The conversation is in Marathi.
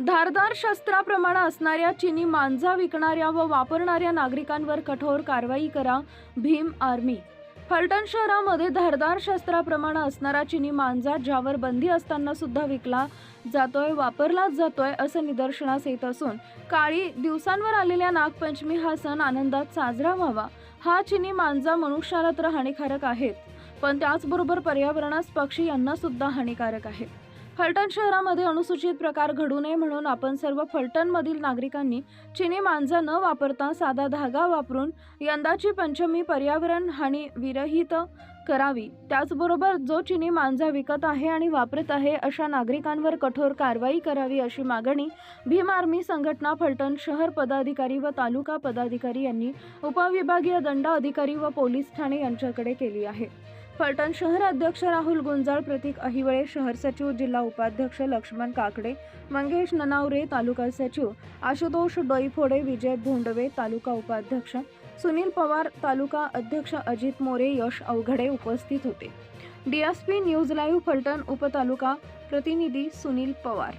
धारदार शस्त्राप्रमाणे असणाऱ्या चिनी मांजा विकणाऱ्या व वापरणाऱ्या नागरिकांवर कठोर कारवाई करा भीम आर्मी. फलटण शहरामध्ये धारदार शस्त्राप्रमाणे असणारा चिनी मांजा ज्यावर बंदी असताना सुद्धा विकला जातोय वापरलाच जातोय असं निदर्शनास येत असून काळी दिवसांवर आलेल्या नागपंचमी हा सण आनंदात साजरा व्हावा. हा चिनी मांजा मनुष्याला तर हानिकारक आहेत पण त्याचबरोबर पर्यावरणास पक्षी यांना सुद्धा हानिकारक आहे फलटण शहरामध्ये अनुसूचित प्रकार घडू नये म्हणून आपण सर्व फलटणमधील नागरिकांनी चिनी मांजा न वापरता साधा धागा वापरून यंदाची पंचमी पर्यावरण हानी विरहित करावी. त्याचबरोबर जो चिनी मांजा विकत आहे आणि वापरत आहे अशा नागरिकांवर कठोर कारवाई करावी अशी मागणी भीम आर्मी संघटना फलटण शहर पदाधिकारी व तालुका पदाधिकारी यांनी उपविभागीय दंड अधिकारी व पोलीस ठाणे यांच्याकडे केली आहे. फलटण शहर अध्यक्ष राहुल गुंजाळ प्रतीक अहिवळे शहर सचिव जिल्हा उपाध्यक्ष लक्ष्मण काकडे मंगेश ननावरे तालुका सचिव आशुतोष डोईफोडे विजय भोंडवे तालुका उपाध्यक्ष सुनील पवार तालुका अध्यक्ष अजित मोरे यश अवघडे उपस्थित होते. डीएसपी न्यूज लाईव्ह फलटण उपतालुका प्रतिनिधी सुनील पवार.